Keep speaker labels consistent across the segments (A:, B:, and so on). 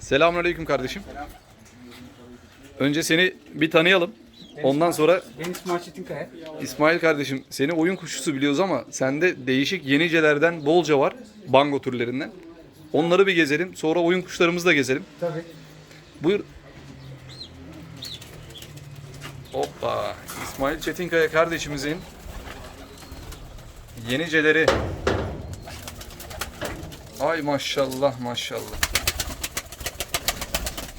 A: Selamünaleyküm kardeşim. Önce seni bir tanıyalım. Ondan sonra
B: Ben İsmail Çetinkaya.
A: İsmail kardeşim seni oyun kuşusu biliyoruz ama sende değişik yenicelerden bolca var. Bango türlerinden. Onları bir gezelim. Sonra oyun kuşlarımızı da gezelim.
B: Tabii.
A: Buyur. Hoppa. İsmail Çetinkaya kardeşimizin yeniceleri. Ay maşallah maşallah.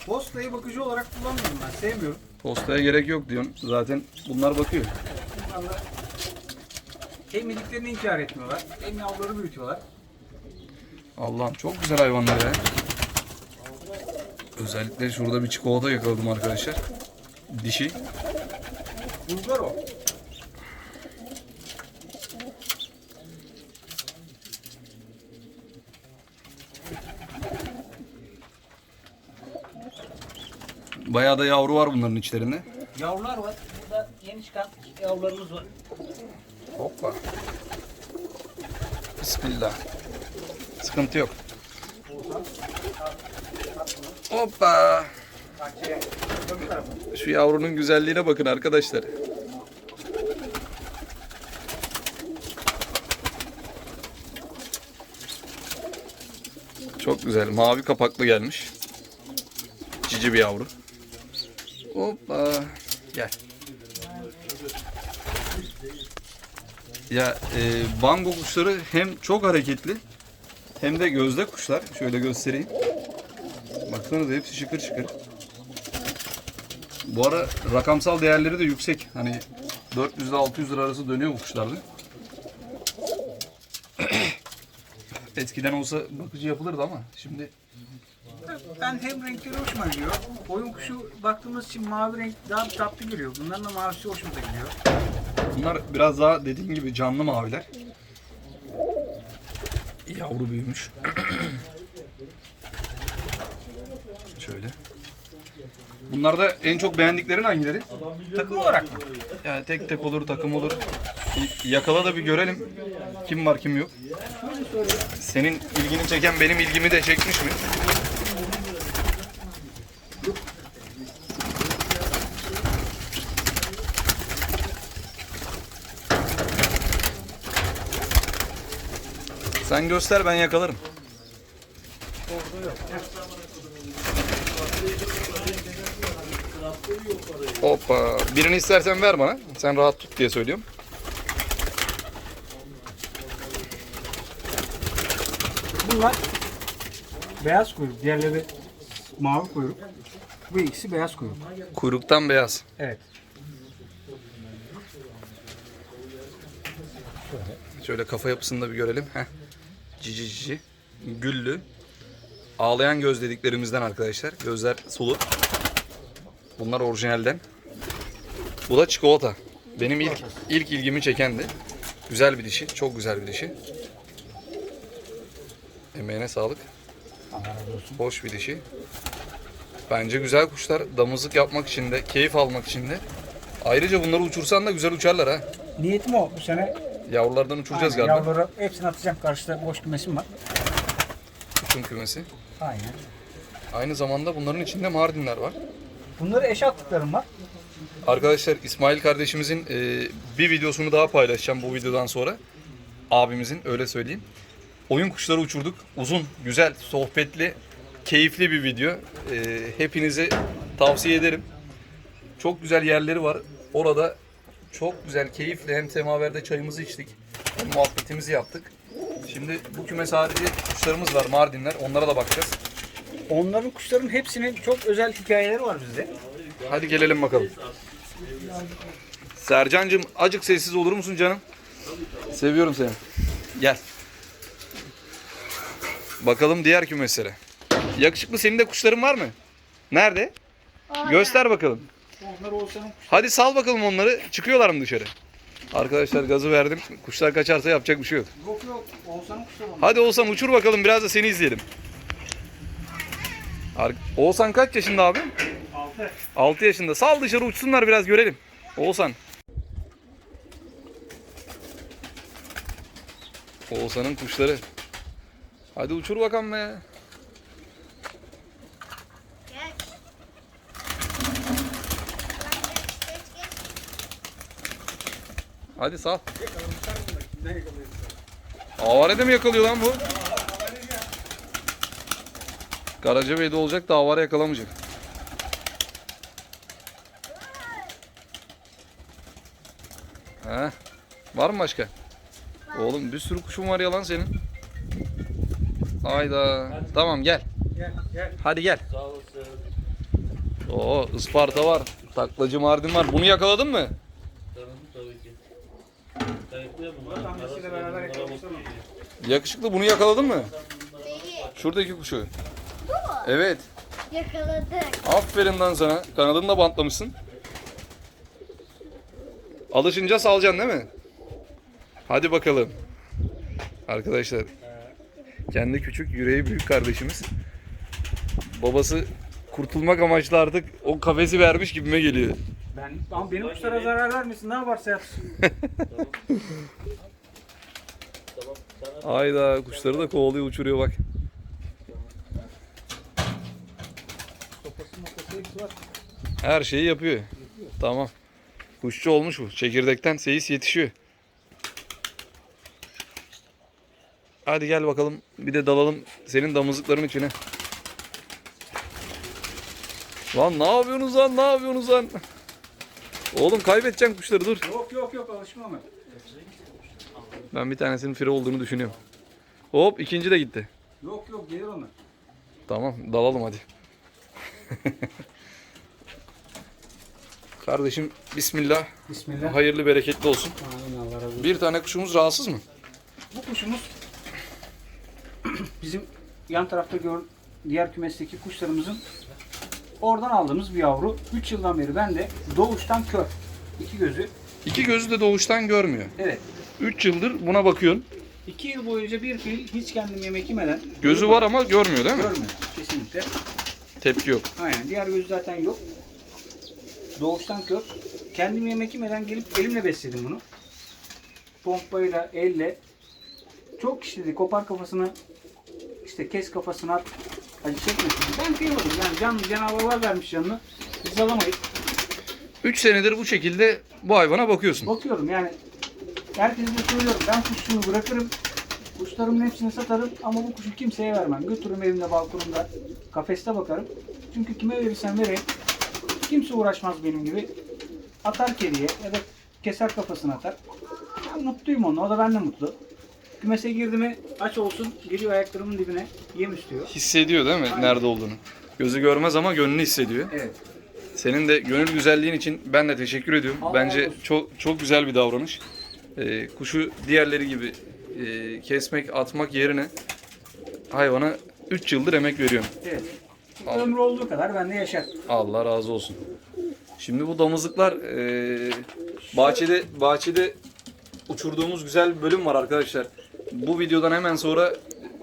B: Postayı bakıcı olarak kullanmıyorum ben. Sevmiyorum.
A: Postaya gerek yok diyorsun. Zaten bunlar bakıyor.
B: İnsanlar hem yediklerini inkar etmiyorlar. Hem yavruları büyütüyorlar.
A: Allah'ım çok güzel hayvanlar ya. Özellikle şurada bir çikolata yakaladım arkadaşlar. Dişi.
B: Bulgar o.
A: Bayağı da yavru var bunların içlerinde.
B: Yavrular var. Burada yeni çıkan yavrularımız var.
A: Hoppa. Bismillah. Sıkıntı yok. Hoppa. Şu yavrunun güzelliğine bakın arkadaşlar. Çok güzel. Mavi kapaklı gelmiş. Cici bir yavru. Hoppa. Gel. Ya e, bango kuşları hem çok hareketli hem de gözde kuşlar. Şöyle göstereyim. Baksanıza hepsi şıkır şıkır. Bu ara rakamsal değerleri de yüksek. Hani 400 ile 600 lira arası dönüyor bu kuşlarda. Eskiden olsa bakıcı yapılırdı ama şimdi
B: Ben hem renkleri hoşuma gidiyor. Oyun kuşu baktığımız için mavi renk daha tatlı geliyor. Bunların da mavisi hoşumuza gidiyor.
A: bunlar biraz daha dediğim gibi canlı maviler. Yavru büyümüş. Şöyle. Bunlarda en çok beğendiklerin hangileri?
B: Takım olarak mı?
A: Yani tek tek olur, takım olur. Yakala da bir görelim. Kim var kim yok. Senin ilgini çeken benim ilgimi de çekmiş mi? Sen göster ben yakalarım. Hoppa. Birini istersen ver bana. Sen rahat tut diye söylüyorum.
B: Bunlar beyaz kuyruk. Diğerleri mavi kuyruk. Bu ikisi beyaz kuyruk.
A: Kuyruktan beyaz.
B: Evet.
A: Şöyle kafa yapısını da bir görelim. Heh. Cici cici. Güllü. Ağlayan göz dediklerimizden arkadaşlar. Gözler sulu. Bunlar orijinalden. Bu da çikolata. Benim ilk ilk ilgimi çekendi. Güzel bir dişi. Çok güzel bir dişi. Emeğine sağlık. Hoş bir dişi. Bence güzel kuşlar. Damızlık yapmak için de, keyif almak için de. Ayrıca bunları uçursan da güzel uçarlar ha.
B: Niyetim o. Bu sene
A: Yavrulardan uçuracağız
B: aynen,
A: galiba.
B: yavruları hepsini atacağım. Karşıda boş kümesim var.
A: Uçum kümesi.
B: Aynen.
A: Aynı zamanda bunların içinde Mardinler var.
B: Bunları eşe attıklarım var.
A: Arkadaşlar İsmail kardeşimizin e, bir videosunu daha paylaşacağım bu videodan sonra. Abimizin öyle söyleyeyim. Oyun kuşları uçurduk. Uzun, güzel, sohbetli, keyifli bir video. E, hepinize tavsiye ederim. Çok güzel yerleri var. Orada çok güzel, keyifli hem semaverde çayımızı içtik. Hem muhabbetimizi yaptık. Şimdi bu kümes harici kuşlarımız var, Mardinler. Onlara da bakacağız.
B: Onların kuşların hepsinin çok özel hikayeleri var bizde.
A: Hadi gelelim bakalım. Sercancığım acık sessiz olur musun canım? Seviyorum seni. Gel. Bakalım diğer kümeslere. Yakışıklı senin de kuşların var mı? Nerede? Göster bakalım.
B: Onlar Oğuzhan'ın
A: Hadi sal bakalım onları. Çıkıyorlar mı dışarı? Arkadaşlar gazı verdim. Kuşlar kaçarsa yapacak bir şey yok.
B: Yok yok. Oğuzhan'ın kuşları onlar.
A: Hadi Oğuzhan uçur bakalım biraz da seni izleyelim. Ar- Oğuzhan kaç yaşında abi?
B: 6.
A: 6 yaşında. Sal dışarı uçsunlar biraz görelim. Oğuzhan. Oğuzhan'ın kuşları. Hadi uçur bakalım be. Hadi sal.
B: Kimden yakalıyorsun?
A: Avarede mi yakalıyor lan bu? Karacabey'de olacak da avare yakalamayacak. He. Var mı başka? Oğlum bir sürü kuşun var yalan senin. Hayda. Tamam gel.
B: Gel gel.
A: Hadi gel.
C: Sağ olasın.
A: Oo Isparta var. Taklacı Mardin var. Bunu yakaladın mı?
C: Tamam tabii ki. Kayıtlıyor mu?
B: Annesiyle beraber yakalamışlar mı?
A: Yakışıklı bunu yakaladın mı? Şuradaki kuşu. Evet.
D: Yakaladık.
A: Aferin lan sana. Kanadını da bantlamışsın. Alışınca salacaksın değil mi? Hadi bakalım. Arkadaşlar. Kendi küçük yüreği büyük kardeşimiz. Babası kurtulmak amaçlı artık o kafesi vermiş gibime geliyor.
B: Ben, ama benim kuşlara zarar vermesin. Ne yaparsa yapsın.
C: Tamam. Sana
A: Ayda kuşları da kovalıyor uçuruyor bak. Her şeyi yapıyor. Tamam. Kuşçu olmuş bu. Çekirdekten seyis yetişiyor. Hadi gel bakalım. Bir de dalalım senin damızlıkların içine. Lan ne yapıyorsunuz lan? Ne yapıyorsunuz lan? Oğlum kaybedeceksin kuşları dur.
B: Yok yok yok alışmam ben.
A: Ben bir tanesinin fire olduğunu düşünüyorum. Hop ikinci de gitti.
B: Yok yok gelir onlar.
A: Tamam dalalım hadi. Kardeşim bismillah.
B: Bismillah.
A: Hayırlı bereketli olsun.
B: Amin Allah razı olsun.
A: Bir tane kuşumuz rahatsız mı?
B: Bu kuşumuz bizim yan tarafta gör diğer kümesteki kuşlarımızın oradan aldığımız bir yavru. 3 yıldan beri ben de doğuştan kör. İki gözü.
A: İki gözü de doğuştan görmüyor.
B: Evet.
A: 3 yıldır buna bakıyorsun.
B: 2 yıl boyunca bir fil hiç kendim yemek yemeden
A: Gözü var ama görmüyor değil mi?
B: görmüyor. Kesinlikle.
A: Tepki yok.
B: Aynen. Diğer gözü zaten yok. Doğuştan kör. Kendim yemek yemeden gelip elimle besledim bunu. Pompayla, elle. Çok işledi. Kopar kafasını, işte kes kafasını at. Acı çekmesin. Ben kıyamadım. Yani can, Cenab-ı Allah vermiş canını. Biz alamayız.
A: 3 senedir bu şekilde bu hayvana bakıyorsun.
B: Bakıyorum yani. Herkese de söylüyorum. Ben kuşçuluğu bırakırım. Kuşlarımın hepsini satarım ama bu kuşu kimseye vermem. Götürürüm evimde balkonumda kafeste bakarım. Çünkü kime verirsem vereyim kimse uğraşmaz benim gibi. Atar kediye ya da keser kafasını atar. Ben mutluyum onunla. O da benden mutlu. Kümese girdi mi aç olsun geliyor ayaklarımın dibine yem istiyor.
A: Hissediyor değil mi
B: Aynen.
A: nerede olduğunu? Gözü görmez ama gönlü hissediyor.
B: Evet.
A: Senin de gönül güzelliğin için ben de teşekkür ediyorum.
B: Allah
A: Bence
B: olsun.
A: çok çok güzel bir davranış. Ee, kuşu diğerleri gibi e, kesmek, atmak yerine hayvana 3 yıldır emek veriyorum.
B: Evet.
A: Al.
B: Ömrü olduğu kadar bende yaşar.
A: Allah razı olsun. Şimdi bu damızlıklar eee, bahçede bahçede uçurduğumuz güzel bir bölüm var arkadaşlar. Bu videodan hemen sonra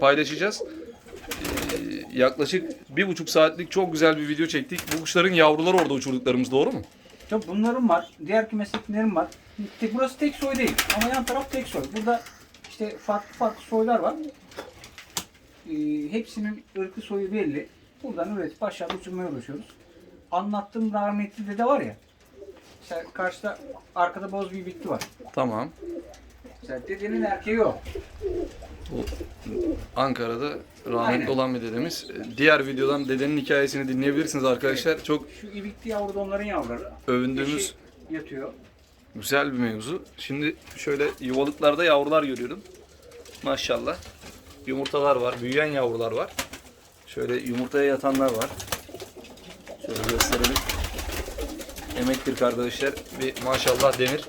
A: paylaşacağız. Eee, yaklaşık bir buçuk saatlik çok güzel bir video çektik. Bu kuşların yavruları orada uçurduklarımız doğru mu?
B: Yok bunların var. Diğer kümesdekilerim var. Burası tek soy değil ama yan taraf tek soy. Burada işte farklı farklı soylar var. Ee, hepsinin ırkı soyu belli. Buradan üretip aşağı uçurmaya uğraşıyoruz. Anlattığım rahmetli dede var ya. Mesela karşıda arkada boz bir bitki var.
A: Tamam.
B: Mesela dedenin erkeği o.
A: Ankara'da rahmetli
B: Aynen.
A: olan bir dedemiz. Diğer videodan dedenin hikayesini dinleyebilirsiniz arkadaşlar. Çok
B: Şu ibikli yavru da onların yavruları.
A: övündüğümüz
B: Eşi yatıyor.
A: Güzel bir mevzu. Şimdi şöyle yuvalıklarda yavrular görüyorum. Maşallah. Yumurtalar var, büyüyen yavrular var. Şöyle yumurtaya yatanlar var. Şöyle gösterelim. Emektir arkadaşlar. Bir maşallah denir.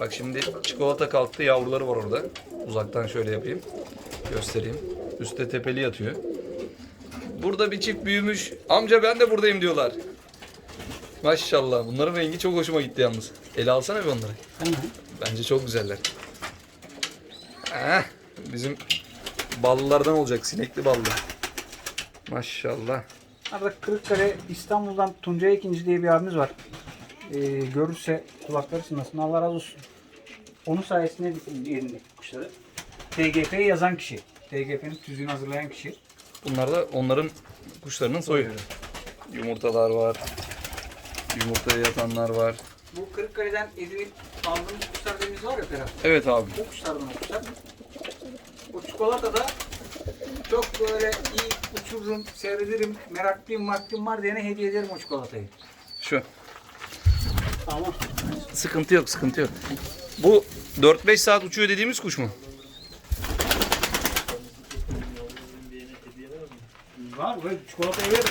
A: Bak şimdi çikolata kalktı, yavruları var orada. Uzaktan şöyle yapayım. Göstereyim. Üste tepeli yatıyor. Burada bir çift büyümüş. Amca ben de buradayım diyorlar. Maşallah. Bunların rengi çok hoşuma gitti yalnız. Ele alsana bir onları. Bence çok güzeller. Heh, bizim ballılardan olacak. Sinekli ballı. Maşallah.
B: Arada Kırıkkale İstanbul'dan Tuncay ikinci diye bir abimiz var. Ee, görürse kulakları çınlasın. Allah razı olsun. Onun sayesinde edindik kuşları. TGF'ye yazan kişi. TGF'nin tüzüğünü hazırlayan kişi.
A: Bunlar da onların kuşlarının soyu. Yumurtalar var. Yumurtaya yatanlar var.
B: Bu Kırıkkale'den edinip aldığımız kuşlar deniz var ya Ferhat.
A: Evet abi.
B: O kuşlardan o kuşlar. O çikolata da çok böyle iyi uçururum, seyrederim, meraklıyım, vaktim var diyene hediye ederim o çikolatayı.
A: Şu.
B: Tamam.
A: Sıkıntı yok, sıkıntı yok. Bu 4-5 saat uçuyor dediğimiz kuş mu?
B: Var böyle çikolatayı veririm.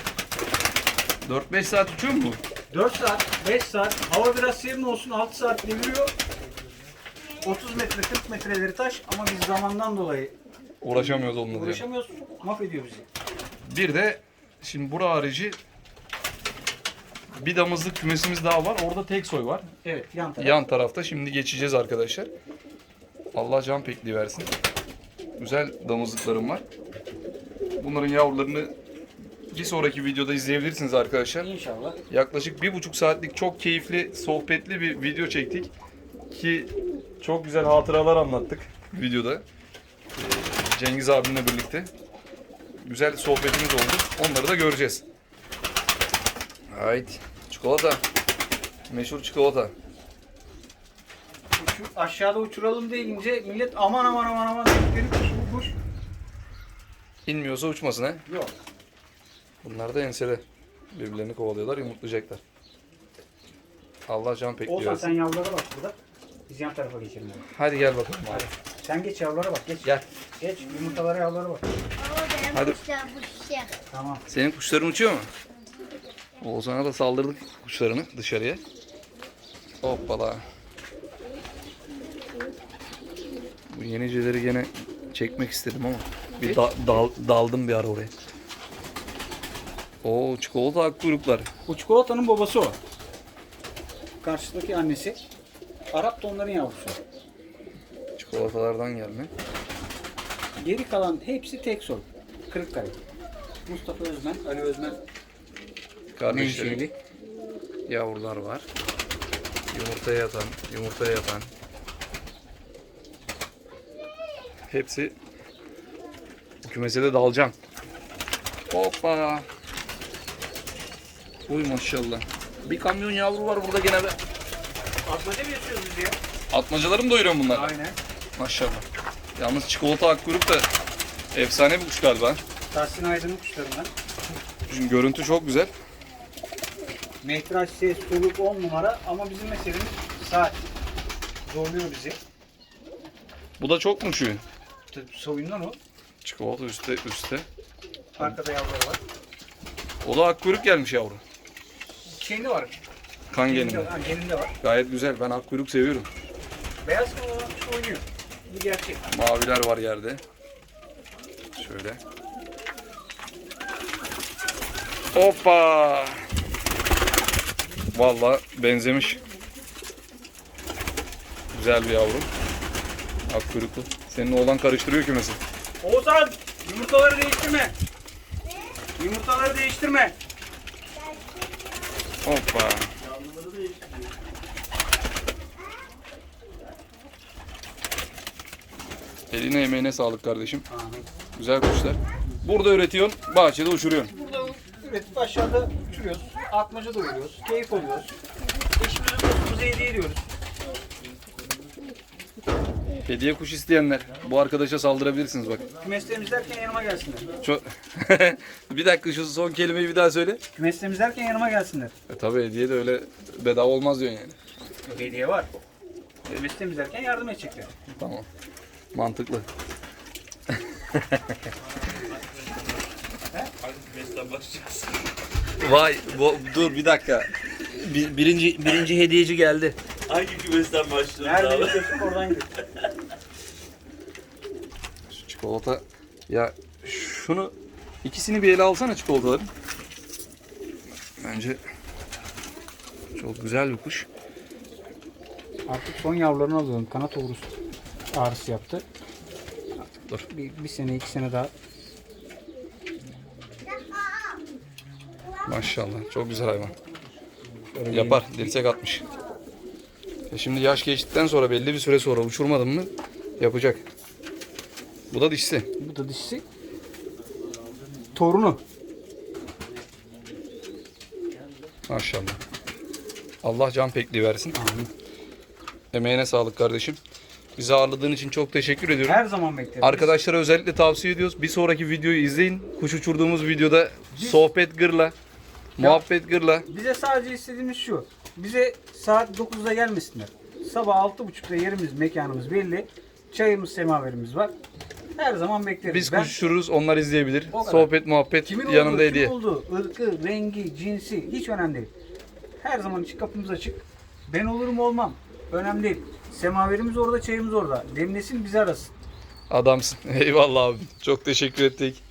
A: 4-5 saat uçuyor mu bu?
B: 4 saat, 5 saat, hava biraz serin olsun 6 saat deviriyor. 30 metre, 40 metreleri taş ama biz zamandan dolayı
A: Uğraşamıyoruz onunla diye.
B: uğraşamıyoruz, mahvediyor bizi.
A: Bir de şimdi bura harici bir damızlık kümesimiz daha var. Orada tek soy var.
B: Evet, yan taraf.
A: Yan tarafta şimdi geçeceğiz arkadaşlar. Allah can pekliği versin. Güzel damızlıklarım var. Bunların yavrularını bir sonraki videoda izleyebilirsiniz arkadaşlar.
B: İnşallah.
A: Yaklaşık bir buçuk saatlik çok keyifli, sohbetli bir video çektik. Ki çok güzel hatıralar anlattık videoda. Ee, Cengiz abimle birlikte. Güzel sohbetimiz oldu. Onları da göreceğiz. Haydi. Çikolata. Meşhur çikolata.
B: Uçu- aşağıda uçuralım deyince millet aman aman aman aman kuş bu kuş.
A: İnmiyorsa uçmasın ha.
B: Yok.
A: Bunlar da ensede. Birbirlerini kovalıyorlar, yumurtlayacaklar. Allah can pekliyor.
B: Olsan sen yavrulara bak burada. Biz yan tarafa geçelim. Hadi.
A: Hadi gel bakalım abi.
B: Hadi. Sen geç yavrulara bak geç.
A: Gel.
B: Geç yumurtalara yavrulara bak.
D: Baba benim
A: Hadi.
D: kuşlar bu şey.
B: Tamam.
A: Senin kuşların uçuyor mu? Oğuzhan'a da saldırdık kuşlarını dışarıya. Hoppala. Bu yeniceleri gene çekmek istedim ama bir da- dal- daldım bir ara oraya. Oo çikolata ak kuyruklar.
B: Bu çikolatanın babası o. Karşıdaki annesi. Arap da onların yavrusu.
A: Çikolatalardan gelme.
B: Geri kalan hepsi tek soy. Kırıkkale. Mustafa Özmen, Ali Özmen
A: Kardeşleri.
B: menşeli.
A: Yavrular var. Yumurtaya yatan, yumurtaya yatan. Hepsi bu kümese de dalacağım. Hoppa. Uy maşallah. Bir kamyon yavru var burada gene be.
B: Atmaca mı yaşıyoruz biz ya?
A: Atmacalarım doyuruyorum bunlar.
B: Aynen.
A: Maşallah. Yalnız çikolata akkuyruk da efsane bir kuş galiba.
B: Tahsin Aydın'ın kuşlarından.
A: Şimdi görüntü çok güzel.
B: Metraj, ses, soluk 10 numara ama bizim meselemiz saat. Zorluyor bizi.
A: Bu da çok mu uçuyor?
B: Tabii Soyundan o.
A: Çikolata üstte üstte.
B: Arkada yavruları var.
A: O da akkuyruk gelmiş yavru.
B: Şeyinde var.
A: Kan
B: Geninde,
A: geninde.
B: ha, geninde var.
A: Gayet güzel. Ben akkuyruk seviyorum.
B: Beyaz olan kuş oynuyor. Bu gerçek.
A: Maviler var yerde. Şöyle. Hoppa. Vallahi benzemiş. Güzel bir yavru. Akkuyruklu. Senin oğlan karıştırıyor kümesi.
B: Oğuzhan yumurtaları değiştirme. Yumurtaları değiştirme.
A: Hoppa. Eline emeğine sağlık kardeşim. Güzel kuşlar. Burada üretiyorsun, bahçede uçuruyorsun.
B: Burada üretip aşağıda uçuruyoruz. Atmaca doyuruyoruz. Keyif alıyoruz. Eşimize dostumuza hediye ediyoruz.
A: Hediye kuş isteyenler bu arkadaşa saldırabilirsiniz bak.
B: Kümes temizlerken yanıma gelsinler.
A: Çok... bir dakika şu son kelimeyi bir daha söyle.
B: Kümes temizlerken yanıma gelsinler.
A: E tabi hediye de öyle bedava olmaz diyorsun yani.
B: Yok hediye var. Kümes temizlerken yardım edecekler.
A: Tamam. Mantıklı. Vay bu, dur bir dakika. birinci birinci hediyeci geldi.
C: Hangi kümesten başlıyoruz
B: Nerede
C: abi?
B: gidiyorsun oradan gidiyor.
A: Çikolata ya şunu ikisini bir ele alsana çikolataların. Bence çok güzel bir kuş.
B: Artık son yavrularını alıyorum. Kanat uğrusu ağrısı yaptı.
A: Dur.
B: Bir, bir sene iki sene daha
A: Maşallah çok güzel hayvan.
B: şöyle
A: Yapar. Dirsek atmış. E şimdi yaş geçtikten sonra belli bir süre sonra uçurmadın mı yapacak. Bu da dişisi.
B: Bu da dişisi. Torunu.
A: Maşallah. Allah can pekliği versin.
B: Amin.
A: Emeğine sağlık kardeşim. Bizi ağırladığın için çok teşekkür ediyorum.
B: Her zaman beklerim.
A: Arkadaşlara özellikle tavsiye ediyoruz. Bir sonraki videoyu izleyin. Kuş uçurduğumuz videoda sohbet gırla, muhabbet gırla.
B: Bize sadece istediğimiz şu. Bize saat 9'da gelmesinler. Sabah 6.30'da yerimiz, mekanımız belli. Çayımız, semaverimiz var. Her zaman bekleriz.
A: Biz
B: Ben-
A: kuş uçururuz, onlar izleyebilir.
B: O kadar.
A: Sohbet, muhabbet
B: Kimin
A: yanında
B: olduğu,
A: hediye.
B: kim olduğu, ırkı, rengi, cinsi hiç önemli değil. Her zaman için kapımız açık. Ben olurum olmam. Önemli değil. Semaverimiz orada, çayımız orada. Demlesin bizi arasın.
A: Adamsın. Eyvallah abi. Çok teşekkür ettik.